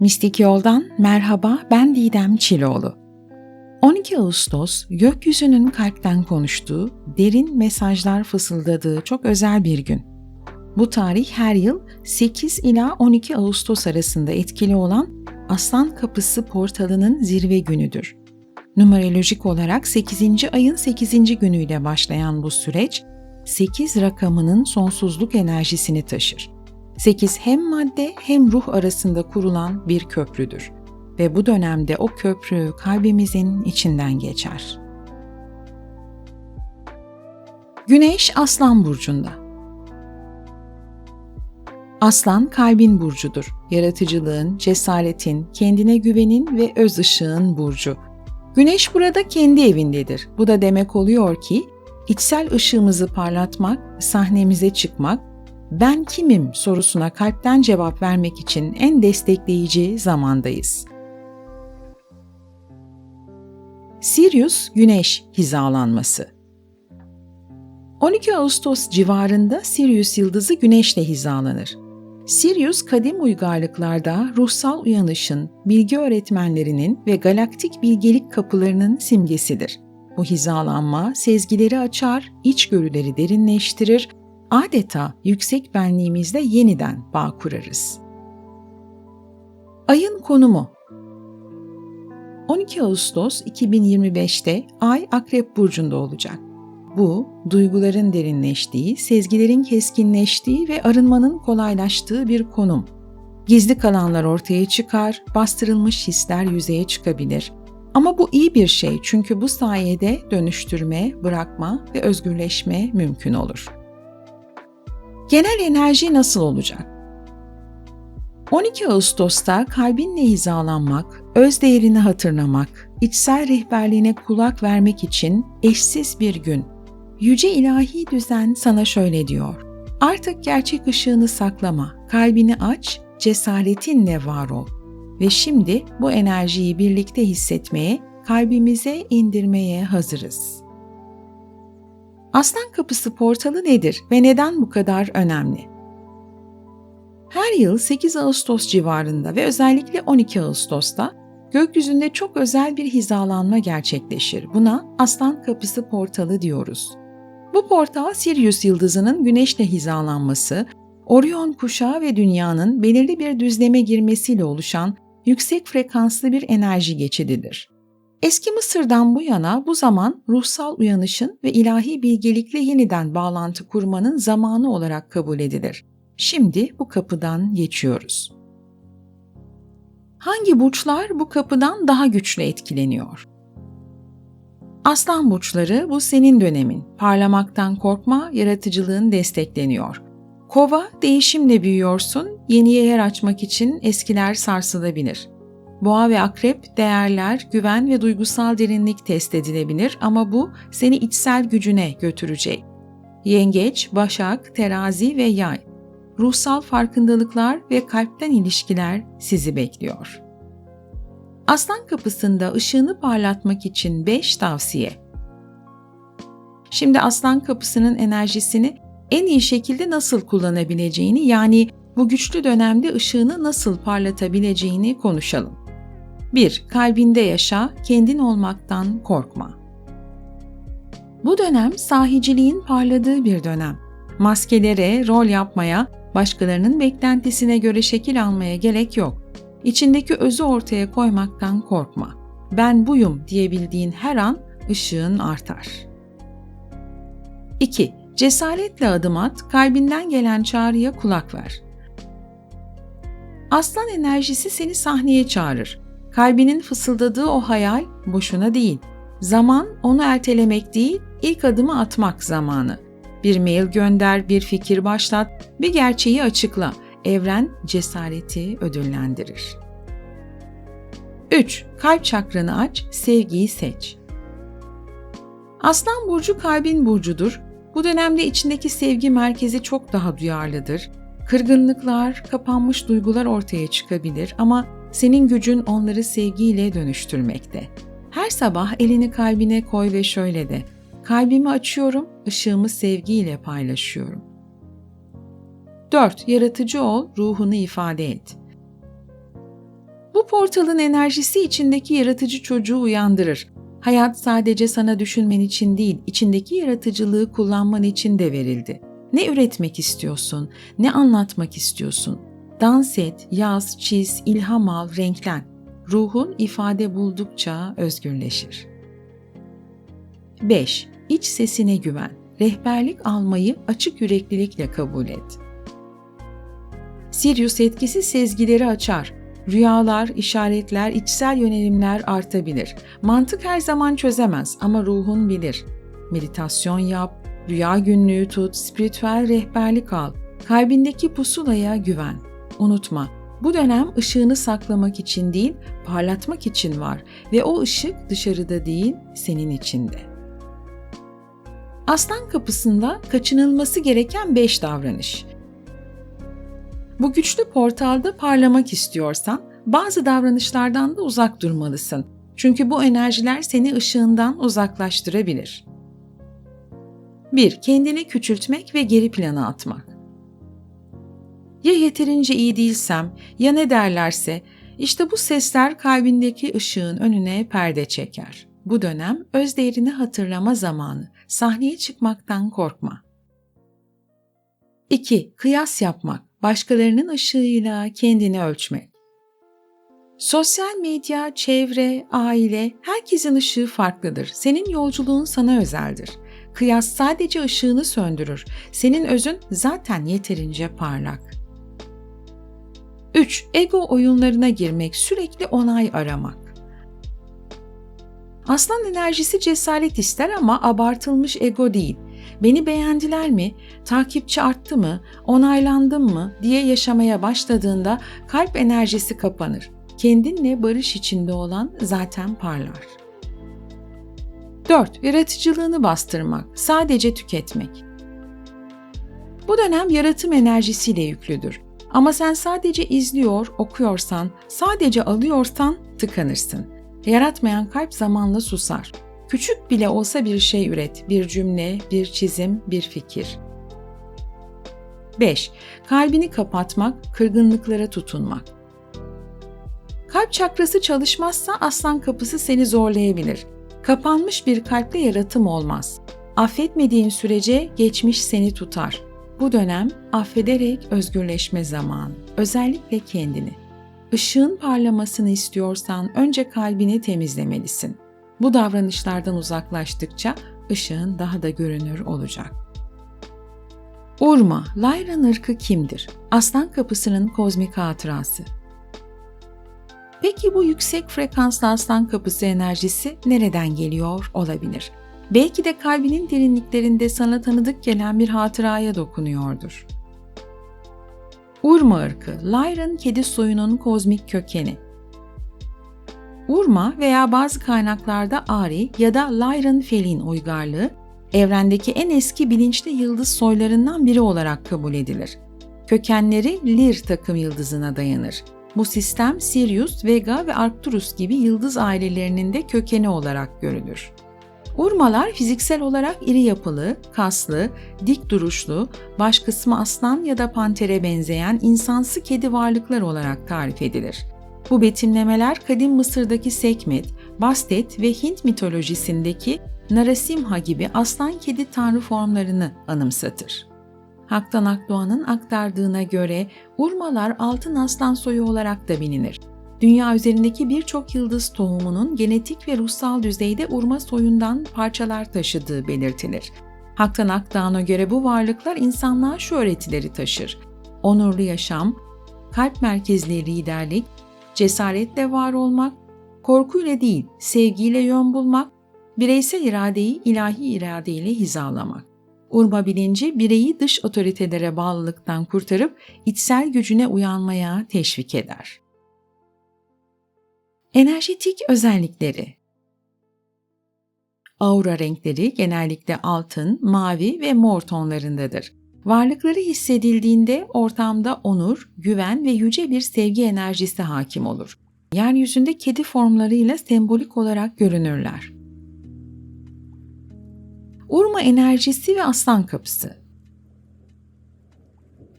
Mistik Yol'dan merhaba ben Didem Çiloğlu. 12 Ağustos gökyüzünün kalpten konuştuğu, derin mesajlar fısıldadığı çok özel bir gün. Bu tarih her yıl 8 ila 12 Ağustos arasında etkili olan Aslan Kapısı portalının zirve günüdür. Numerolojik olarak 8. ayın 8. günüyle başlayan bu süreç, 8 rakamının sonsuzluk enerjisini taşır. 8 hem madde hem ruh arasında kurulan bir köprüdür ve bu dönemde o köprü kalbimizin içinden geçer. Güneş Aslan burcunda. Aslan kalbin burcudur. Yaratıcılığın, cesaretin, kendine güvenin ve öz ışığın burcu. Güneş burada kendi evindedir. Bu da demek oluyor ki içsel ışığımızı parlatmak, sahnemize çıkmak ben kimim sorusuna kalpten cevap vermek için en destekleyici zamandayız. Sirius Güneş hizalanması 12 Ağustos civarında Sirius yıldızı Güneşle hizalanır. Sirius kadim uygarlıklarda ruhsal uyanışın, bilgi öğretmenlerinin ve galaktik bilgelik kapılarının simgesidir. Bu hizalanma sezgileri açar, içgörüleri derinleştirir adeta yüksek benliğimizle yeniden bağ kurarız. Ayın konumu 12 Ağustos 2025'te Ay Akrep Burcu'nda olacak. Bu, duyguların derinleştiği, sezgilerin keskinleştiği ve arınmanın kolaylaştığı bir konum. Gizli kalanlar ortaya çıkar, bastırılmış hisler yüzeye çıkabilir. Ama bu iyi bir şey çünkü bu sayede dönüştürme, bırakma ve özgürleşme mümkün olur. Genel enerji nasıl olacak? 12 Ağustos'ta kalbinle hizalanmak, öz değerini hatırlamak, içsel rehberliğine kulak vermek için eşsiz bir gün. Yüce ilahi düzen sana şöyle diyor. Artık gerçek ışığını saklama, kalbini aç, cesaretinle var ol. Ve şimdi bu enerjiyi birlikte hissetmeye, kalbimize indirmeye hazırız. Aslan Kapısı portalı nedir ve neden bu kadar önemli? Her yıl 8 Ağustos civarında ve özellikle 12 Ağustos'ta gökyüzünde çok özel bir hizalanma gerçekleşir. Buna Aslan Kapısı portalı diyoruz. Bu portal Sirius yıldızının güneşle hizalanması, Orion kuşağı ve dünyanın belirli bir düzleme girmesiyle oluşan yüksek frekanslı bir enerji geçididir. Eski Mısır'dan bu yana bu zaman ruhsal uyanışın ve ilahi bilgelikle yeniden bağlantı kurmanın zamanı olarak kabul edilir. Şimdi bu kapıdan geçiyoruz. Hangi burçlar bu kapıdan daha güçlü etkileniyor? Aslan burçları bu senin dönemin. Parlamaktan korkma, yaratıcılığın destekleniyor. Kova, değişimle büyüyorsun, yeniye yer açmak için eskiler sarsılabilir. Boğa ve akrep değerler, güven ve duygusal derinlik test edilebilir ama bu seni içsel gücüne götürecek. Yengeç, başak, terazi ve yay. Ruhsal farkındalıklar ve kalpten ilişkiler sizi bekliyor. Aslan kapısında ışığını parlatmak için 5 tavsiye. Şimdi aslan kapısının enerjisini en iyi şekilde nasıl kullanabileceğini yani bu güçlü dönemde ışığını nasıl parlatabileceğini konuşalım. 1. Kalbinde yaşa, kendin olmaktan korkma. Bu dönem sahiciliğin parladığı bir dönem. Maskelere, rol yapmaya, başkalarının beklentisine göre şekil almaya gerek yok. İçindeki özü ortaya koymaktan korkma. Ben buyum diyebildiğin her an ışığın artar. 2. Cesaretle adım at, kalbinden gelen çağrıya kulak ver. Aslan enerjisi seni sahneye çağırır. Kalbinin fısıldadığı o hayal boşuna değil. Zaman onu ertelemek değil, ilk adımı atmak zamanı. Bir mail gönder, bir fikir başlat, bir gerçeği açıkla. Evren cesareti ödüllendirir. 3. Kalp çakranı aç, sevgiyi seç. Aslan burcu kalbin burcudur. Bu dönemde içindeki sevgi merkezi çok daha duyarlıdır. Kırgınlıklar, kapanmış duygular ortaya çıkabilir ama senin gücün onları sevgiyle dönüştürmekte. Her sabah elini kalbine koy ve şöyle de. Kalbimi açıyorum, ışığımı sevgiyle paylaşıyorum. 4. Yaratıcı ol, ruhunu ifade et. Bu portalın enerjisi içindeki yaratıcı çocuğu uyandırır. Hayat sadece sana düşünmen için değil, içindeki yaratıcılığı kullanman için de verildi. Ne üretmek istiyorsun? Ne anlatmak istiyorsun? Dans et, yaz, çiz, ilham al, renklen. Ruhun ifade buldukça özgürleşir. 5. İç sesine güven. Rehberlik almayı açık yüreklilikle kabul et. Sirius etkisi sezgileri açar. Rüyalar, işaretler, içsel yönelimler artabilir. Mantık her zaman çözemez ama ruhun bilir. Meditasyon yap, rüya günlüğü tut, spiritüel rehberlik al. Kalbindeki pusulaya güven. Unutma, bu dönem ışığını saklamak için değil, parlatmak için var ve o ışık dışarıda değil, senin içinde. Aslan kapısında kaçınılması gereken 5 davranış. Bu güçlü portalda parlamak istiyorsan bazı davranışlardan da uzak durmalısın. Çünkü bu enerjiler seni ışığından uzaklaştırabilir. 1. Kendini küçültmek ve geri plana atmak. Ya yeterince iyi değilsem, ya ne derlerse, işte bu sesler kalbindeki ışığın önüne perde çeker. Bu dönem öz değerini hatırlama zamanı. Sahneye çıkmaktan korkma. 2. Kıyas yapmak başkalarının ışığıyla kendini ölçmek. Sosyal medya, çevre, aile, herkesin ışığı farklıdır. Senin yolculuğun sana özeldir. Kıyas sadece ışığını söndürür. Senin özün zaten yeterince parlak. 3. Ego oyunlarına girmek, sürekli onay aramak. Aslan enerjisi cesaret ister ama abartılmış ego değil. Beni beğendiler mi, takipçi arttı mı, onaylandım mı diye yaşamaya başladığında kalp enerjisi kapanır. Kendinle barış içinde olan zaten parlar. 4. Yaratıcılığını bastırmak, sadece tüketmek. Bu dönem yaratım enerjisiyle yüklüdür. Ama sen sadece izliyor, okuyorsan, sadece alıyorsan tıkanırsın. Yaratmayan kalp zamanla susar. Küçük bile olsa bir şey üret, bir cümle, bir çizim, bir fikir. 5. Kalbini kapatmak, kırgınlıklara tutunmak. Kalp çakrası çalışmazsa aslan kapısı seni zorlayabilir. Kapanmış bir kalple yaratım olmaz. Affetmediğin sürece geçmiş seni tutar. Bu dönem affederek özgürleşme zamanı. Özellikle kendini. Işığın parlamasını istiyorsan önce kalbini temizlemelisin. Bu davranışlardan uzaklaştıkça ışığın daha da görünür olacak. Urma, Lyran ırkı kimdir? Aslan kapısının kozmik hatırası. Peki bu yüksek frekanslı aslan kapısı enerjisi nereden geliyor olabilir? Belki de kalbinin derinliklerinde sana tanıdık gelen bir hatıraya dokunuyordur. Urma ırkı, Lyran kedi soyunun kozmik kökeni. Urma veya bazı kaynaklarda Ari ya da Lyran Felin uygarlığı, evrendeki en eski bilinçli yıldız soylarından biri olarak kabul edilir. Kökenleri Lir takım yıldızına dayanır. Bu sistem Sirius, Vega ve Arcturus gibi yıldız ailelerinin de kökeni olarak görülür. Urmalar fiziksel olarak iri yapılı, kaslı, dik duruşlu, baş kısmı aslan ya da pantere benzeyen insansı kedi varlıklar olarak tarif edilir. Bu betimlemeler kadim Mısır'daki Sekmet, Bastet ve Hint mitolojisindeki Narasimha gibi aslan kedi tanrı formlarını anımsatır. Haktan Akdoğan'ın aktardığına göre Urmalar altın aslan soyu olarak da bilinir. Dünya üzerindeki birçok yıldız tohumunun genetik ve ruhsal düzeyde urma soyundan parçalar taşıdığı belirtilir. Haktan Akdağan'a göre bu varlıklar insanlığa şu öğretileri taşır. Onurlu yaşam, kalp merkezli liderlik, cesaretle var olmak, korkuyla değil sevgiyle yön bulmak, bireysel iradeyi ilahi iradeyle hizalamak. Urma bilinci bireyi dış otoritelere bağlılıktan kurtarıp içsel gücüne uyanmaya teşvik eder. Enerjetik özellikleri Aura renkleri genellikle altın, mavi ve mor tonlarındadır. Varlıkları hissedildiğinde ortamda onur, güven ve yüce bir sevgi enerjisi hakim olur. Yeryüzünde kedi formlarıyla sembolik olarak görünürler. Urma enerjisi ve aslan kapısı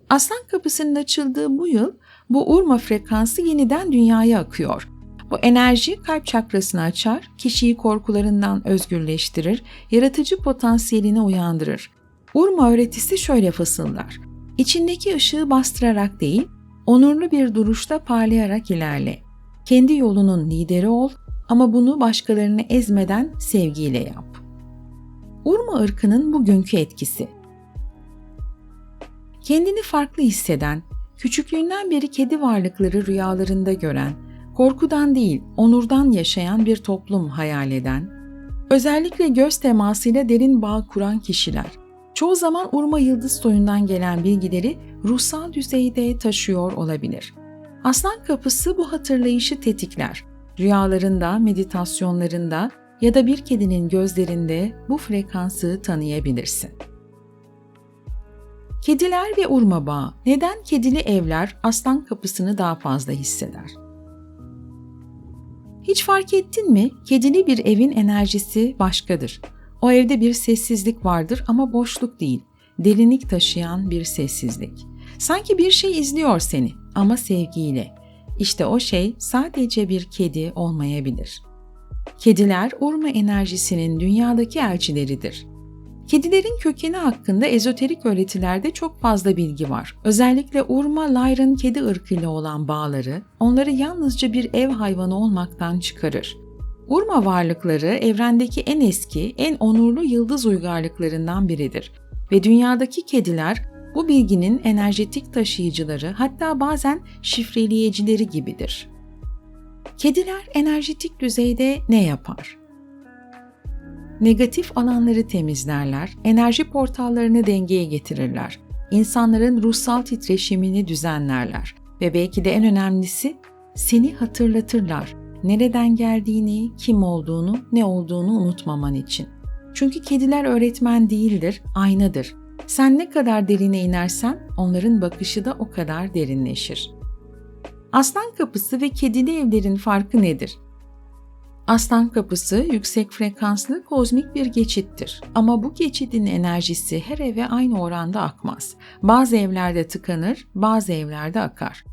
Aslan kapısının açıldığı bu yıl Bu urma frekansı yeniden dünyaya akıyor. Bu enerji kalp çakrasını açar, kişiyi korkularından özgürleştirir, yaratıcı potansiyelini uyandırır. Urma öğretisi şöyle fısıldar. İçindeki ışığı bastırarak değil, onurlu bir duruşta parlayarak ilerle. Kendi yolunun lideri ol ama bunu başkalarını ezmeden sevgiyle yap. Urma ırkının bugünkü etkisi. Kendini farklı hisseden, küçüklüğünden beri kedi varlıkları rüyalarında gören, korkudan değil, onurdan yaşayan bir toplum hayal eden, özellikle göz temasıyla derin bağ kuran kişiler, çoğu zaman Urma Yıldız soyundan gelen bilgileri ruhsal düzeyde taşıyor olabilir. Aslan kapısı bu hatırlayışı tetikler. Rüyalarında, meditasyonlarında ya da bir kedinin gözlerinde bu frekansı tanıyabilirsin. Kediler ve urma bağı. Neden kedili evler aslan kapısını daha fazla hisseder? Hiç fark ettin mi? Kedili bir evin enerjisi başkadır. O evde bir sessizlik vardır ama boşluk değil. Derinlik taşıyan bir sessizlik. Sanki bir şey izliyor seni ama sevgiyle. İşte o şey sadece bir kedi olmayabilir. Kediler urma enerjisinin dünyadaki elçileridir. Kedilerin kökeni hakkında ezoterik öğretilerde çok fazla bilgi var. Özellikle Urma Lyran kedi ırkıyla olan bağları onları yalnızca bir ev hayvanı olmaktan çıkarır. Urma varlıkları evrendeki en eski, en onurlu yıldız uygarlıklarından biridir ve dünyadaki kediler bu bilginin enerjetik taşıyıcıları hatta bazen şifreleyicileri gibidir. Kediler enerjetik düzeyde ne yapar? Negatif alanları temizlerler, enerji portallarını dengeye getirirler, insanların ruhsal titreşimini düzenlerler ve belki de en önemlisi seni hatırlatırlar. Nereden geldiğini, kim olduğunu, ne olduğunu unutmaman için. Çünkü kediler öğretmen değildir, aynadır. Sen ne kadar derine inersen onların bakışı da o kadar derinleşir. Aslan kapısı ve kedili evlerin farkı nedir? Aslan kapısı yüksek frekanslı kozmik bir geçittir. Ama bu geçidin enerjisi her eve aynı oranda akmaz. Bazı evlerde tıkanır, bazı evlerde akar.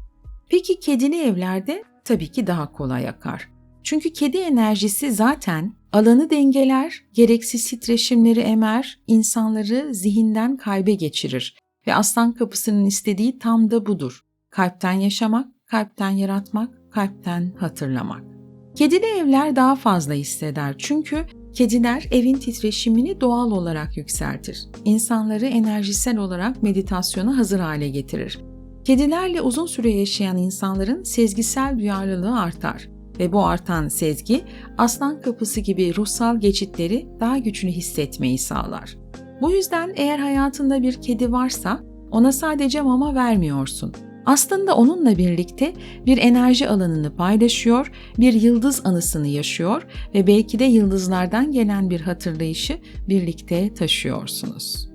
Peki kedili evlerde tabii ki daha kolay akar. Çünkü kedi enerjisi zaten alanı dengeler, gereksiz titreşimleri emer, insanları zihinden kalbe geçirir ve aslan kapısının istediği tam da budur. Kalpten yaşamak, kalpten yaratmak, kalpten hatırlamak. Kedili evler daha fazla hisseder çünkü kediler evin titreşimini doğal olarak yükseltir. İnsanları enerjisel olarak meditasyona hazır hale getirir. Kedilerle uzun süre yaşayan insanların sezgisel duyarlılığı artar ve bu artan sezgi aslan kapısı gibi ruhsal geçitleri daha güçlü hissetmeyi sağlar. Bu yüzden eğer hayatında bir kedi varsa ona sadece mama vermiyorsun aslında onunla birlikte bir enerji alanını paylaşıyor, bir yıldız anısını yaşıyor ve belki de yıldızlardan gelen bir hatırlayışı birlikte taşıyorsunuz.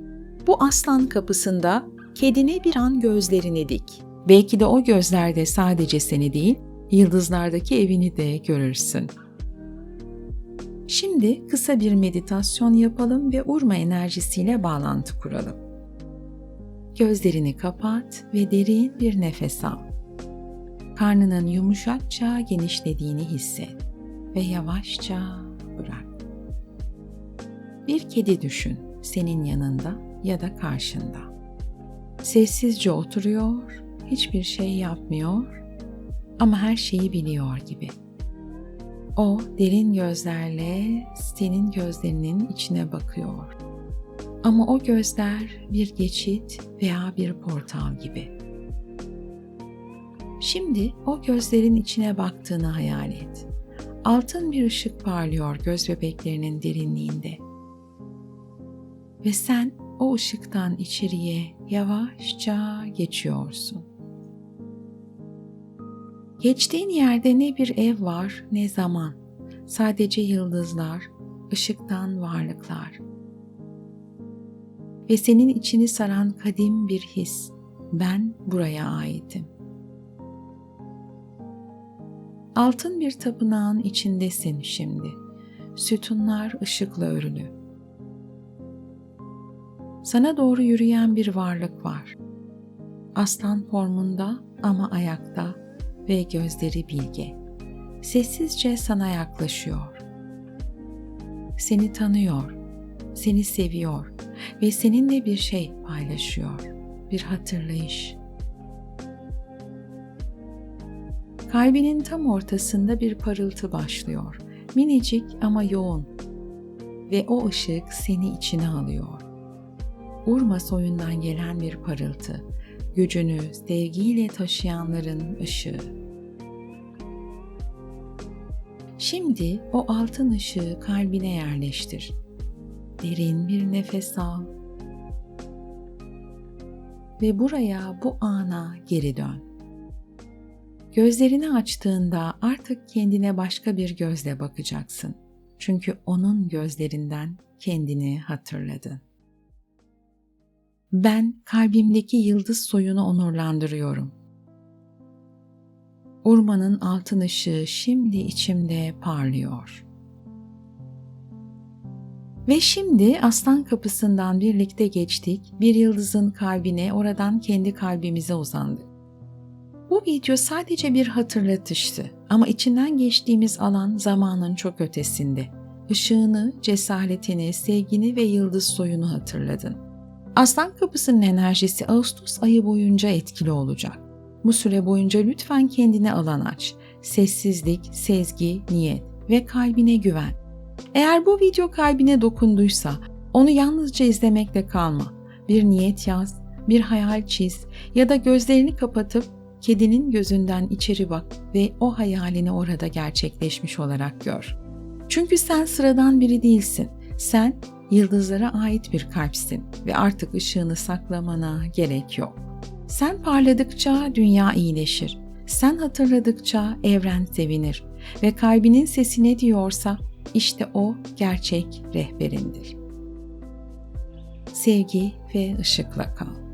Bu aslan kapısında kedine bir an gözlerini dik. Belki de o gözlerde sadece seni değil, yıldızlardaki evini de görürsün. Şimdi kısa bir meditasyon yapalım ve urma enerjisiyle bağlantı kuralım. Gözlerini kapat ve derin bir nefes al. Karnının yumuşakça genişlediğini hisset ve yavaşça bırak. Bir kedi düşün senin yanında ya da karşında. Sessizce oturuyor, hiçbir şey yapmıyor ama her şeyi biliyor gibi. O derin gözlerle senin gözlerinin içine bakıyor ama o gözler bir geçit veya bir portal gibi. Şimdi o gözlerin içine baktığını hayal et. Altın bir ışık parlıyor göz bebeklerinin derinliğinde. Ve sen o ışıktan içeriye yavaşça geçiyorsun. Geçtiğin yerde ne bir ev var ne zaman. Sadece yıldızlar, ışıktan varlıklar ve senin içini saran kadim bir his. Ben buraya aitim. Altın bir tapınağın içindesin şimdi. Sütunlar ışıkla örülü. Sana doğru yürüyen bir varlık var. Aslan formunda ama ayakta ve gözleri bilge. Sessizce sana yaklaşıyor. Seni tanıyor, seni seviyor ve seninle bir şey paylaşıyor. Bir hatırlayış. Kalbinin tam ortasında bir parıltı başlıyor. Minicik ama yoğun. Ve o ışık seni içine alıyor. Urma soyundan gelen bir parıltı. Gücünü sevgiyle taşıyanların ışığı. Şimdi o altın ışığı kalbine yerleştir. Derin bir nefes al. Ve buraya, bu ana geri dön. Gözlerini açtığında artık kendine başka bir gözle bakacaksın. Çünkü onun gözlerinden kendini hatırladın. Ben kalbimdeki yıldız soyunu onurlandırıyorum. Urmanın altın ışığı şimdi içimde parlıyor. Ve şimdi aslan kapısından birlikte geçtik, bir yıldızın kalbine, oradan kendi kalbimize uzandık. Bu video sadece bir hatırlatıştı ama içinden geçtiğimiz alan zamanın çok ötesinde. Işığını, cesaretini, sevgini ve yıldız soyunu hatırladın. Aslan kapısının enerjisi Ağustos ayı boyunca etkili olacak. Bu süre boyunca lütfen kendine alan aç. Sessizlik, sezgi, niyet ve kalbine güven. Eğer bu video kalbine dokunduysa onu yalnızca izlemekle kalma. Bir niyet yaz, bir hayal çiz ya da gözlerini kapatıp kedinin gözünden içeri bak ve o hayalini orada gerçekleşmiş olarak gör. Çünkü sen sıradan biri değilsin. Sen yıldızlara ait bir kalpsin ve artık ışığını saklamana gerek yok. Sen parladıkça dünya iyileşir. Sen hatırladıkça evren sevinir ve kalbinin sesi ne diyorsa işte o gerçek rehberindir. Sevgi ve ışıkla kal.